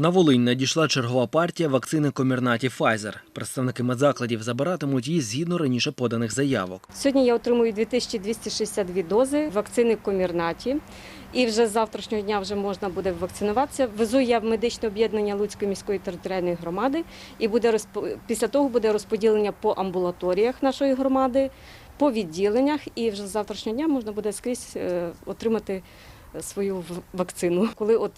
На Волинь надійшла чергова партія вакцини Комірнаті Pfizer. Представники медзакладів забиратимуть її згідно раніше поданих заявок. Сьогодні я отримую 2262 дози вакцини Комірнаті. І вже з завтрашнього дня вже можна буде вакцинуватися. Везу я в медичне об'єднання Луцької міської територіальної громади, і буде розп- після того буде розподілення по амбулаторіях нашої громади, по відділеннях, і вже з завтрашнього дня можна буде скрізь е, отримати свою вакцину. Коли от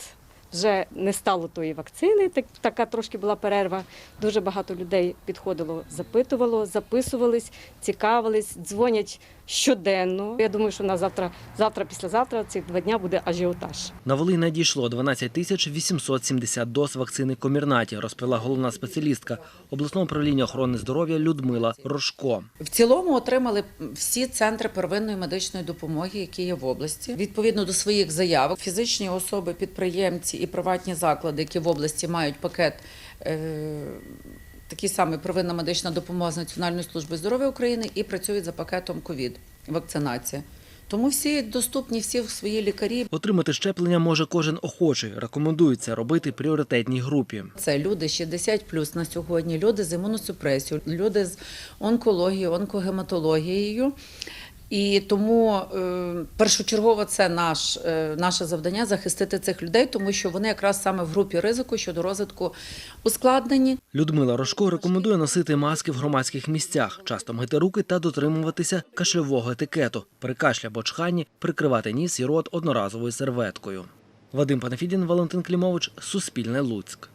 вже не стало тої вакцини, так, така трошки була перерва. Дуже багато людей підходило, запитувало, записувались, цікавились, дзвонять щоденно. Я думаю, що на завтра, завтра, післязавтра, ці два дня буде ажіотаж. На Волинь надійшло 12 тисяч 870 доз вакцини Комірнаті, розповіла головна спеціалістка обласного управління охорони здоров'я Людмила Рожко. В цілому отримали всі центри первинної медичної допомоги, які є в області. Відповідно до своїх заявок, фізичні особи, підприємці і приватні заклади, які в області мають пакет. Е- Такий самий первинна медична допомога з Національної служби здоров'я України і працюють за пакетом ковід вакцинація. Тому всі доступні, всі в свої лікарі. Отримати щеплення може кожен охочий. Рекомендується робити пріоритетній групі. Це люди 60 плюс на сьогодні, люди з імуносупресією, люди з онкологією, онкогематологією. І тому е, першочергово це наш, е, наше завдання захистити цих людей, тому що вони якраз саме в групі ризику щодо розвитку ускладнені. Людмила Рожко рекомендує носити маски в громадських місцях, часто мити руки та дотримуватися кашльового етикету. При кашлі або чханні прикривати ніс і рот одноразовою серветкою. Вадим Панафідін, Валентин Клімович, Суспільне Луцьк.